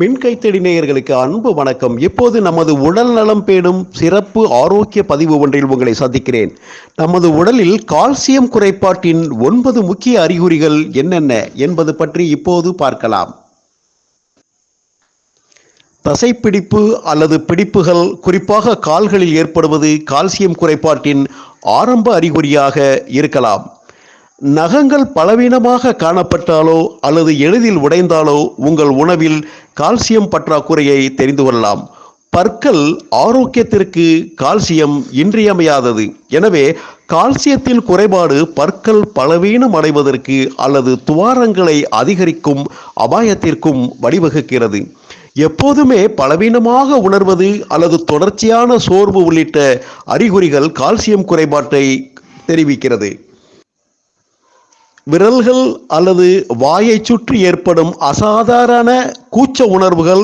மின்கைத்தடி நேயர்களுக்கு அன்பு வணக்கம். இப்போது நமது உடல் நலம் பேணும் சிறப்பு ஆரோக்கிய பதிவு ஒன்றில் உங்களை சந்திக்கிறேன். நமது உடலில் கால்சியம் குறைபாட்டின் ஒன்பது முக்கிய அறிகுறிகள் என்னென்ன என்பது பற்றி இப்போது பார்க்கலாம். தசைப்பிடிப்பு அல்லது பிடிப்புகள் குறிப்பாக கால்களில் ஏற்படுவது கால்சியம் குறைபாட்டின் ஆரம்ப அறிகுறியாக இருக்கலாம். நகங்கள் பலவீனமாக காணப்பட்டாலோ அல்லது எளிதில் உடைந்தாலோ உங்கள் உணவில் கால்சியம் பற்றாக்குறையை தெரிந்து கொள்ளலாம். பற்கள் ஆரோக்கியத்திற்கு கால்சியம் இன்றியமையாதது. எனவே கால்சியத்தின் குறைபாடு பற்கள் பலவீனம் அடைவதற்கு அல்லது துவாரங்களை அதிகரிக்கும் அபாயத்திற்கும் வழிவகுக்கிறது. எப்போதுமே பலவீனமாக உணர்வது அல்லது தொடர்ச்சியான சோர்வு உள்ளிட்ட அறிகுறிகள் கால்சியம் குறைபாட்டை தெரிவிக்கிறது. விரல்கள் அல்லது வாயை சுற்றி ஏற்படும் அசாதாரண கூச்ச உணர்வுகள்